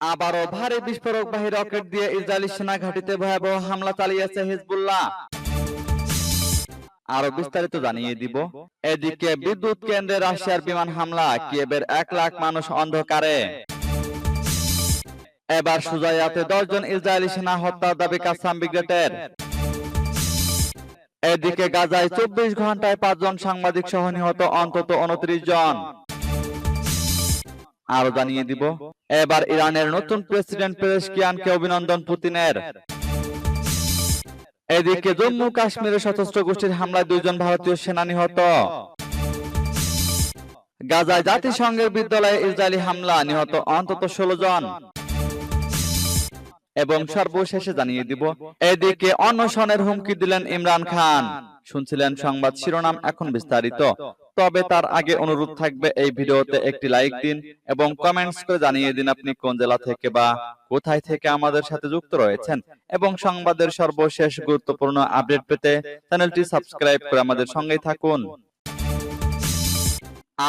আবারও ভারী বিস্ফোরকবাহী রকেট দিয়ে ইসরায়েলি সেনা ঘাঁটিতে ভয়াবহ হামলা চালিয়েছে হিজবুল্লাহ। আরও বিস্তারিত জানিয়ে দিব। এদিকে বিদ্যুৎ কেন্দ্রে রাশিয়ার বিমান হামলা কিয়েবের এক লাখ মানুষ অন্ধকারে। এবার সুজাইয়াতে দশজন ইসরায়েলি সেনা হত্যার দাবি কাসাম ব্রিগেডের এদিকে গাজায় চব্বিশ ঘন্টায় পাঁচজন সাংবাদিক সহ নিহত, অন্তত উনত্রিশ জন। আরও জানিয়ে দিব। এবার ইরানের নতুন প্রেসিডেন্ট পেরেশকিয়ানকে অভিনন্দন পুতিনের। এদিকে জম্মু কাশ্মীরের সশস্ত্র গোষ্ঠীর হামলায় দুইজন ভারতীয় সেনা নিহত গাজায় জাতিসংঘের বিদ্যালয়ে ইসরায়েলি হামলা, নিহত অন্তত ষোলো জন। এবং সর্বশেষে জানিয়ে দিব, এদিকে অনশনের হুমকি দিলেন ইমরান খান। শুনছিলেন সংবাদ শিরোনাম এখন বিস্তারিত। তবে তার আগে অনুরোধ থাকবে এই ভিডিওতে একটি লাইক দিন এবং কমেন্টস করে জানিয়ে দিন আপনি কোন জেলা থেকে বা কোথায় থেকে আমাদের সাথে যুক্ত রয়েছেন এবং সংবাদের সর্বশেষ গুরুত্বপূর্ণ আপডেট পেতে চ্যানেলটি সাবস্ক্রাইব করে আমাদের সঙ্গেই থাকুন।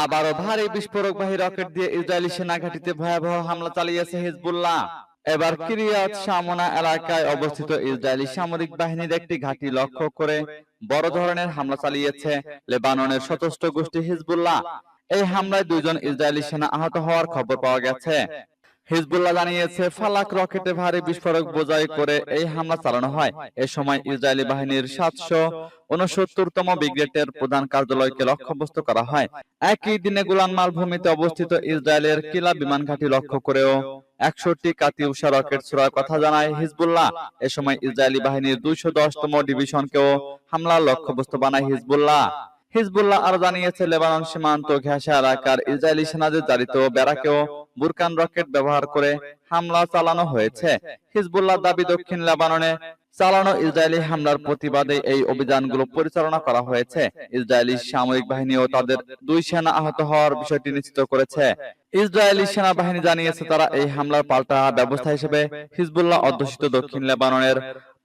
আবারও ভারী বিস্ফোরকবাহী রকেট দিয়ে ইসরায়েলি সেনা ঘাঁটিতে ভয়াবহ হামলা চালিয়েছে হিজবুল্লাহ। এবার কিরিয়াত সামনা এলাকায় অবস্থিত ইসরায়েলি সামরিক বাহিনীর একটি ঘাঁটি লক্ষ্য করে বড় ধরনের হামলা চালিয়েছে লেবাননের সশস্ত্র গোষ্ঠী হিজবুল্লাহ। এই হামলায় দুইজন ইসরায়েলি সেনা আহত হওয়ার খবর পাওয়া গেছে। হিজবুল্লাহ জানিয়েছে, ফালাক রকেটে ভারী বিস্ফোরক বোঝাই করে এই হামলা চালানো হয়। এ সময় ইসরায়েলি বাহিনীর সাতশো উনসত্তরতম ব্রিগেডের প্রধান কার্যালয়কে লক্ষ্যবস্তু করা হয়। একই দিনে গোলান মালভূমিতে অবস্থিত ইসরায়েলের কিলা বিমান ঘাঁটি লক্ষ্য করেও একষট্টি কাতিউষা রকেট ছোড়ার কথা জানায় হিজবুল্লাহ। এ সময় ইসরায়েলি বাহিনীর দুইশো দশতম ডিভিশনকেও হামলার লক্ষ্যবস্তু বানায় হিজবুল্লাহ। হিজবুল্লাহ আরও জানিয়েছে, লেবানন সীমান্ত ঘেঁষা এলাকার ইসরায়েলি সেনাদের জারিত ব্যারাকেও বুরকান রকেট ব্যবহার করে হামলা চালানো হয়েছে। হিজবুল্লাহ দাবি দক্ষিণ লেবাননে চালানো ইসরায়েলি হামলার প্রতিবাদে এই অভিযানগুলো পরিচালনা করা হয়েছে। ইসরায়েলি সামরিক বাহিনীও তাদের দুই সেনা আহত হওয়ার বিষয়টি নিশ্চিত করেছে। ইসরায়েলি সেনাবাহিনী জানিয়েছে তারা এই হামলার পাল্টা ব্যবস্থা হিসেবে হিজবুল্লাহ অধ্যুষিত দক্ষিণ লেবাননের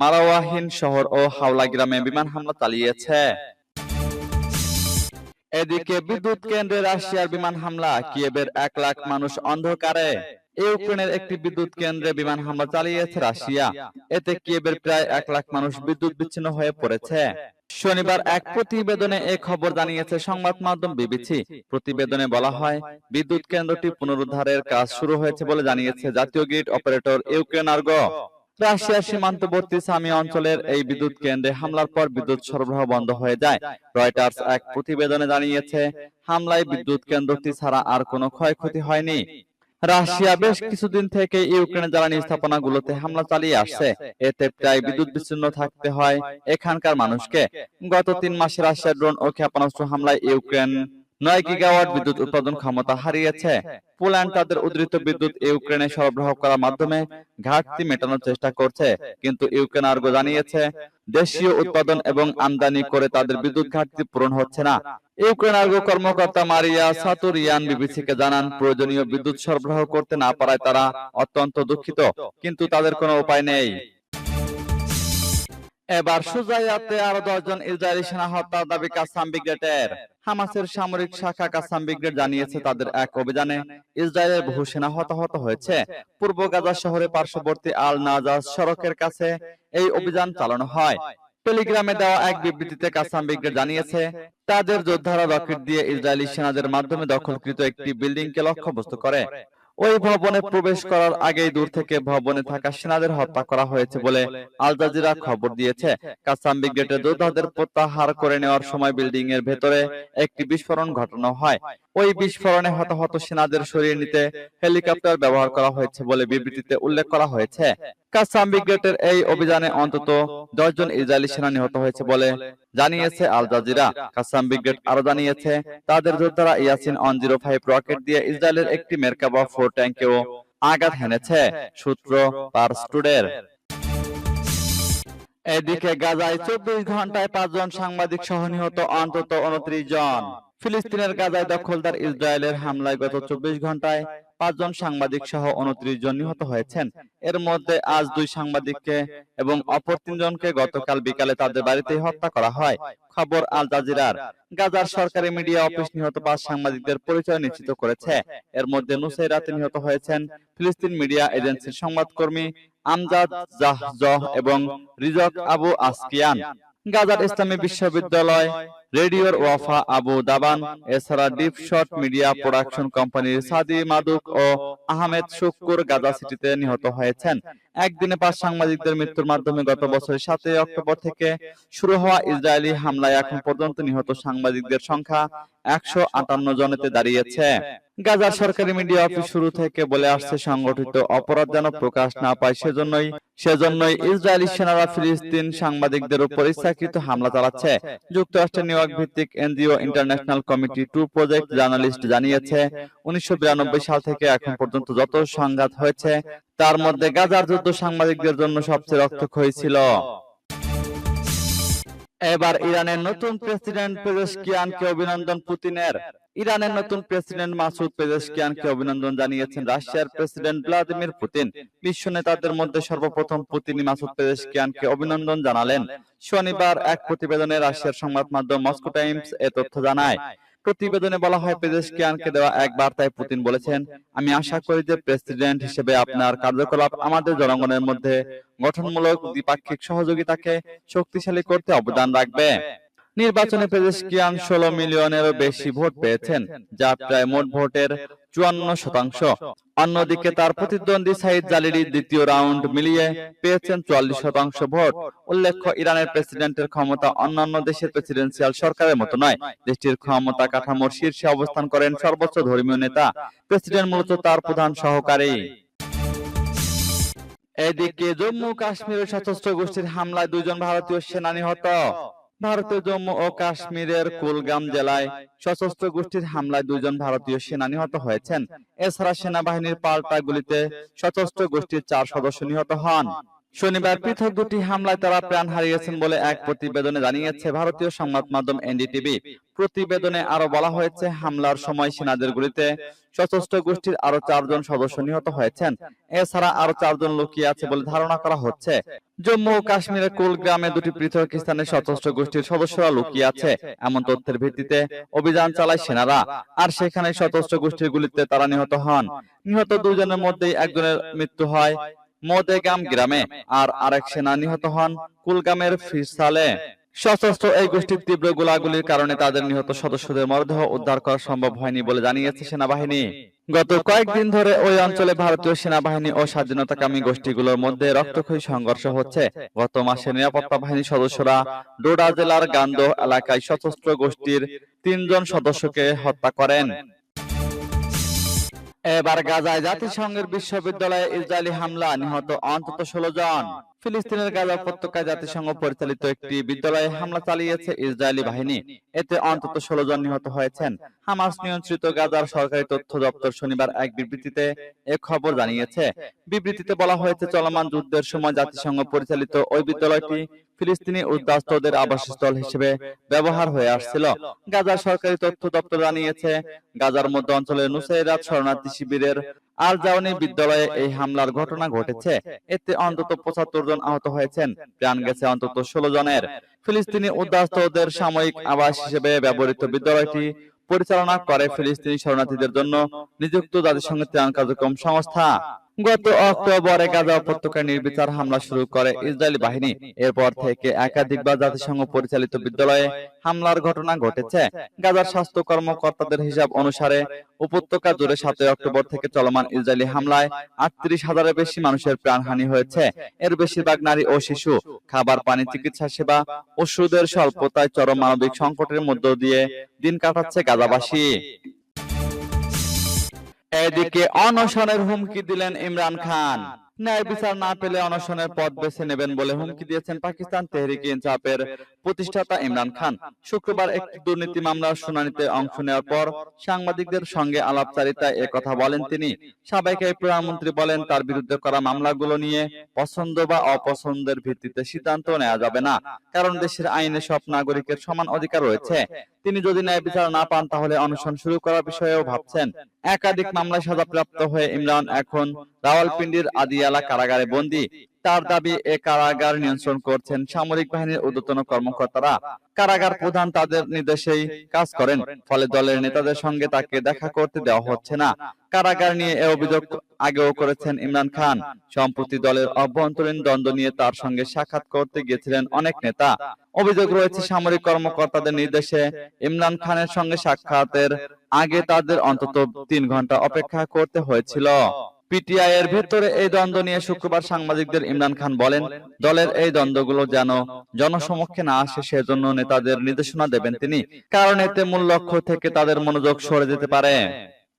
মারাওয়াহিন শহর ও হাওলা গ্রামে বিমান হামলা চালিয়েছে। এদিকে বিদ্যুৎ কেন্দ্রে রাশিয়ার বিমান হামলা। কিয়েবের এক লাখ মানুষ অন্ধকারে। ইউক্রেনের একটি বিদ্যুৎ কেন্দ্রে বিমান হামলা চালিয়েছে রাশিয়া। এতে কিয়েবের প্রায় এক লাখ মানুষ বিদ্যুৎ বিচ্ছিন্ন হয়ে পড়েছে। শনিবার এক প্রতিবেদনে এ খবর জানিয়েছে সংবাদ মাধ্যম বিবিসি। প্রতিবেদনে বলা হয় বিদ্যুৎ কেন্দ্রটি পুনরুদ্ধারের কাজ শুরু হয়েছে বলে জানিয়েছে জাতীয় গ্রিড অপারেটর ইউক্রেনার্গো রাশিয়ার সীমান্তবর্তী সামি অঞ্চলের এই বিদ্যুৎ কেন্দ্রে হামলার পর বিদ্যুৎ সরবরাহ বন্ধ হয়ে যায়। রয়টার্স এক প্রতিবেদনে জানিয়েছে, হামলায় বিদ্যুৎ কেন্দ্রটি ছাড়া আর কোনো ক্ষয়ক্ষতি হয়নি। রাশিয়া বেশ কিছুদিন থেকে ইউক্রেনের জ্বালানি স্থাপনাগুলোতে হামলা চালিয়ে আসছে। এতে প্রায় বিদ্যুৎ বিচ্ছিন্ন থাকতে হয় এখানকার মানুষকে। গত তিন মাসে রাশিয়ার ড্রোন ও ক্ষেপণাস্ত্র হামলায় ইউক্রেন নয় গিগাওয়াট বিদ্যুৎ উৎপাদন ক্ষমতা হারিয়েছে। পোল্যান্ড তাদের উদ্ধৃত বিদ্যুৎ ইউক্রেনে সরবরাহ করার মাধ্যমে ঘাটতি মেটানোর চেষ্টা করছে। কিন্তু ইউক্রেন আর্গো জানিয়েছে দেশীয় উৎপাদন এবং আমদানি করে তাদের বিদ্যুৎ ঘাটতি পূরণ হচ্ছে না। ইউক্রেন আর্গো কর্মকর্তা মারিয়া সাতুরিয়ান বিবিসিকে জানান প্রয়োজনীয় বিদ্যুৎ সরবরাহ করতে না পারায় তারা অত্যন্ত দুঃখিত। কিন্তু তাদের কোনো উপায় নেই এবার সুজাইয়াতে আরও দশজন ইসরায়েলি সেনা হত্যার দাবি কাসাম ব্রিগেডের হামাসের সামরিক শাখা কাসাম ব্রিগেড জানিয়েছে তাদের এক অভিযানে ইসরায়েলের বহু সেনা হতাহত হয়েছে। পূর্ব গাজা শহরে পার্শ্ববর্তী আল নাজাজ সড়কের কাছে এই অভিযান চালানো হয়। টেলিগ্রামে দেওয়া এক বিবৃতিতে কাসাম ব্রিগেড জানিয়েছে তাদের যোদ্ধারা রকেট দিয়ে ইসরায়েলি সেনাদের মাধ্যমে দখলকৃত একটি বিল্ডিংকে লক্ষ্যবস্তু করে। ওই ভবনে প্রবেশ করার আগেই দূর থেকে ভবনে থাকা সেনাদের হত্যা করা হয়েছে বলে আল জাজিরা খবর দিয়েছে। কাসাম ব্রিগেডের যোদ্ধাদের প্রত্যাহার করে নেওয়ার সময় বিল্ডিং এর ভেতরে একটি বিস্ফোরণ ঘটানো হয়। ওই বিস্ফোরণে হতাহত সেনাদের সরিয়ে নিতে হেলিকপ্টার ব্যবহার করা হয়েছে বলে বিবৃতিতে উল্লেখ করা হয়েছে। কাসাম ব্রিগেডের এই অভিযানে অন্তত দশজন ইসরায়েলি সেনা নিহত হয়েছে বলে জানিয়েছে আল জাজিরা। কাসাম ব্রিগেড আরও জানিয়েছে তাদের যোদ্ধারা Yassin one zero five rocket দিয়ে ইসরায়েলের একটি মেরকাবা ফোর ট্যাঙ্কেও আঘাত হেনেছে সূত্র পার স্টুডের। এদিকে গাজায় চব্বিশ ঘন্টায় পাঁচজন সাংবাদিক সহ নিহত অন্তত উনত্রিশ জন। ফিলিস্তিনের গাজায় দখলদার ইসরায়েলের হামলায় গত চব্বিশ ঘন্টায় পাঁচজন সাংবাদিক সহ উনত্রিশ জন নিহত হয়েছেন। এর মধ্যে আজ দুই সাংবাদিককে এবং অপর তিনজনকে গতকাল বিকালে তাদের বাড়িতেই হত্যা করা হয়। খবর আল জাজিরার। গাজার সরকারি মিডিয়া অফিস নিহত পাঁচ সাংবাদিকদের পরিচয় নিশ্চিত করেছে। এর মধ্যে নুসাইরাতে নিহত হয়েছেন ফিলিস্তিন মিডিয়া এজেন্সির সংবাদকর্মী আমজাদ জাহজহ এবং রিজক আবু আসকিয়ান। গাজার ইসলামী বিশ্ববিদ্যালয় রেডিওর ওয়াফা আবু দাবান, এছাড়া ডিপ শট মিডিয়া প্রোডাকশন কোম্পানির সাদি মাদুক ও আহমেদ শুক্কুর গাজা সিটিতে নিহত হয়েছেন। একদিনে পাঁচ সাংবাদিকদের মৃত্যুর মাধ্যমে গত বছরের সাতই অক্টোবর থেকে শুরু হওয়া ইসরায়েলি হামলায় এখন পর্যন্ত নিহত সাংবাদিকদের সংখ্যা একশো আটান্ন জনেতে দাঁড়িয়েছে। গাজার সরকারি মিডিয়া অফিস শুরু থেকে বলে আসছে, সংগঠিত অপরাধ যেন প্রকাশ না পায় সেজন্যই সেজন্যই ইসরায়েলি সেনারা ফিলিস্তিন সাংবাদিকদের উপর ইচ্ছাকৃত হামলা চালাচ্ছে। যুক্তরাষ্ট্রের নিউ ইয়র্ক ভিত্তিক NGO international committee to project journalist জানিয়েছে, উনিশশো সাল থেকে এখন পর্যন্ত যত সংঘাত হয়েছে, তার মধ্যে গাজার যুদ্ধ সাংবাদিকদের জন্য সবচেয়ে রক্তক্ষয়ী ছিল। এবার ইরানের নতুন প্রেসিডেন্ট পেজেশকিয়ানকে অভিনন্দন পুতিনের। ইরানের নতুন প্রেসিডেন্ট মাসুদ পেজেশকিয়ানকে অভিনন্দন জানিয়েছেন রাশিয়ার প্রেসিডেন্ট ভ্লাদিমির পুতিন। বিশ্ব নেতাদের মধ্যে সর্বপ্রথম পুতিন মাসুদ পেজেশকিয়ানকে অভিনন্দন জানালেন। শনিবার এক প্রতিবেদনে রাশিয়ার সংবাদ মাধ্যম মস্কো টাইমস এ তথ্য জানায়। প্রতিবেদনে বলা হয় পেজেশকিয়ানকে দেওয়া এক বার্তায় পুতিন বলেছেন। আমি আশা করি যে প্রেসিডেন্ট হিসেবে আপনার কার্যকলাপ আমাদের জনগণের মধ্যে গঠনমূলক দ্বিপাক্ষিক সহযোগিতাকে শক্তিশালী করতে অবদান রাখবে। নির্বাচনে পেজেশকিয়ান ষোলো মিলিয়নেরও বেশি ভোট পেয়েছেন যা প্রায় মোট ভোটের চুয়ান্ন শতাংশ। অন্যদিকে তার প্রতিদ্বন্দ্বী সাইদ জালিরি দ্বিতীয় রাউন্ড মিলিয়ে পেয়েছেন চুয়াল্লিশ শতাংশ ভোট। উল্লেখ্য ইরানের প্রেসিডেন্টের ক্ষমতা অন্যান্য দেশের প্রেসিডেন্সিয়াল সরকারের মতো নয়। দেশটির ক্ষমতা কাঠামোর শীর্ষে অবস্থান করেন সর্বোচ্চ ধর্মীয় নেতা। প্রেসিডেন্ট মূলত তার প্রধান সহকারী। এদিকে জম্মু কাশ্মীরের সশস্ত্র গোষ্ঠীর হামলায় দুজন ভারতীয় সেনা নিহত ভারতের জম্মু ও কাশ্মীরের কুলগাম জেলায় সশস্ত্র গোষ্ঠীর হামলায় দুজন ভারতীয় সেনা নিহত হয়েছেন। এছাড়া সেনাবাহিনীর পাল্টা গুলিতে সশস্ত্র গোষ্ঠীর চার সদস্য নিহত হন। শনিবার পৃথক দুটি হামলায় তারা প্রাণ হারিয়েছেন বলে এক প্রতিবেদনে জানিয়েছে ভারতীয় সংবাদ মাধ্যম এনডিটিভি। প্রতিবেদনে আরও বলা হয়েছে, হামলার সময় সেনাদের গুলিতে সশস্ত্র গোষ্ঠীর আরও চারজন সদস্য নিহত হয়েছেন। এছাড়া আরও চারজন লুকিয়ে আছে বলে ধারণা করা হচ্ছে। জম্মু ও কাশ্মীরের কুলগ্রামে দুটি পৃথক স্থানে সশস্ত্র গোষ্ঠীর সদস্যরা লুকিয়ে আছে। এমন তথ্যের ভিত্তিতে অভিযান চালায় সেনারা, আর সেখানে সশস্ত্র গোষ্ঠীর গুলিতে তারা নিহত হন। নিহত দুজনের মধ্যে একজনের মৃত্যু হয়। মোদেগাম গ্রামে আর আরেক সেনা নিহত হন কুলগামের ফিরসালে। সশস্ত্র এই গোষ্ঠীর তীব্র গোলাগুলির কারণে তাদের নিহত সদস্যদের মরদেহ উদ্ধার করা সম্ভব হয়নি বলে জানিয়েছে সেনাবাহিনী। গত কয়েকদিন ধরে ওই অঞ্চলে ভারতীয় সেনাবাহিনী ও স্বাধীনতাকামী গোষ্ঠীগুলোর মধ্যে রক্তক্ষয়ী সংঘর্ষ হচ্ছে। গত মাসে নিরাপত্তা বাহিনীর সদস্যরা ডোডা জেলার গান্দো এলাকায় সশস্ত্র গোষ্ঠীর তিনজন সদস্যকে হত্যা করেন। এবার গাজায় জাতিসংঘের বিশ্ববিদ্যালয়ে ইসরায়েলি হামলা নিহত অন্তত ষোলো জন। ফিলিস্তিনের গাজা উপত্যকায় জাতিসংঘ পরিচালিত একটি বিদ্যালয়ে হামলা চালিয়েছে ইসরায়েলি বাহিনী। এতে অন্তত ষোলো জন নিহত হয়েছেন। হামাস নিয়ন্ত্রিত গাজার সরকারি তথ্য দপ্তর শনিবার এক বিবৃতিতে এ খবর জানিয়েছে। বিবৃতিতে বলা হয়েছে চলমান যুদ্ধের সময় জাতিসংঘ পরিচালিত ওই বিদ্যালয়টি ফিলিস্তিনি উদ্বাস্তুদের আবাসস্থল হিসেবে ব্যবহার হয়ে আসছিল। গাজার সরকারি তথ্য দপ্তর জানিয়েছে গাজার মধ্য অঞ্চলের নুসাইরাত শরণার্থী শিবিরের আল জাওয়ানি বিদ্যালয়ে এই হামলার ঘটনা ঘটেছে। এতে অন্তত পঁচাত্তর জন আহত হয়েছেন। প্রাণ গেছে অন্তত ষোলো জনের। ফিলিস্তিনি উদ্বাস্তুদের সাময়িক আবাস হিসেবে ব্যবহৃত বিদ্যালয়টি পরিচালনা করে ফিলিস্তিনি শরণার্থীদের জন্য নিযুক্ত জাতিসংঘের ত্রাণ কার্যক্রম সংস্থা। গত অক্টোবরে গাজা উপত্যকায় নির্বিচার হামলা শুরু করে ইসরায়েলি বাহিনী। এরপর থেকে একাধিকবার জাতিসংঘ পরিচালিত বিদ্যালয়ে হামলার ঘটনা ঘটেছে। গাজার স্বাস্থ্য কর্মকর্তাদের হিসাব অনুসারে উপত্যকা জুড়ে সাতই অক্টোবর থেকে চলমান ইসরায়েলি হামলায় আটত্রিশ হাজারের বেশি মানুষের প্রাণহানি হয়েছে। এর বেশিরভাগ নারী ও শিশু। খাবার পানি চিকিৎসা সেবা ওষুধের স্বল্পতায় চরম মানবিক সংকটের মধ্য দিয়ে দিন কাটাচ্ছে গাজাবাসী। এদিকে অনশনের হুমকি দিলেন ইমরান খান। ন্যায় বিচার না পেলে অনশনের পথ বেছে নেবেন বলে হুমকি দিয়েছেন পাকিস্তান তেহরিক ইনসাফের প্রতিষ্ঠাতা ইমরান খান। শুক্রবার একটি দুর্নীতি মামলার শুনানিতে অংশ নেওয়ার পর সাংবাদিকদের সঙ্গে আলাপচারিতায় কথা বলেন তিনি। সাবেক এই প্রধানমন্ত্রী বলেন তার বিরুদ্ধে করা মামলাগুলো নিয়ে পছন্দ বা অপছন্দের ভিত্তিতে সিদ্ধান্ত নেওয়া যাবে না। কারণ দেশের আইনে সব নাগরিকের সমান অধিকার রয়েছে। তিনি যদি ন্যায় বিচার না পান তাহলে অনশন শুরু করার বিষয়েও ভাবছেন একাধিক মামলায় সাজাপ্রাপ্ত হয়ে ইমরান এখন রাওয়ালপিন্ডির আদিয়ালা কারাগারে বন্দী। তার দাবি এ কারাগার নিয়ন্ত্রণ করছেন সামরিক বাহিনীর ঊর্ধ্বতন কর্মকর্তারা। কারাগার প্রধান তাদের নির্দেশেই কাজ করেন ফলে দলের নেতাদের সঙ্গে তাকে দেখা করতে দেওয়া হচ্ছে না। কারাগার নিয়ে এ অভিযোগ আগেও করেছেন ইমরান খান। সম্প্রতি দলের অভ্যন্তরীণ দ্বন্দ্ব নিয়ে তার সঙ্গে সাক্ষাৎ করতে গিয়েছিলেন অনেক নেতা। অভিযোগ রয়েছে সামরিক কর্মকর্তাদের নির্দেশে ইমরান খানের সঙ্গে সাক্ষাতের আগে তাদের অন্তত তিন ঘণ্টা অপেক্ষা করতে হয়েছিল পিটিআই এর ভেতরে এই দ্বন্দ্ব নিয়ে শুক্রবার সাংবাদিকদের ইমরান খান বলেন দলের এই দ্বন্দ্বগুলো যেন জনসমক্ষে না আসে সেজন্য নেতাদের নির্দেশনা দেবেন তিনি। কারণ এতে মূল লক্ষ্য থেকে তাদের মনোযোগ সরে যেতে পারে।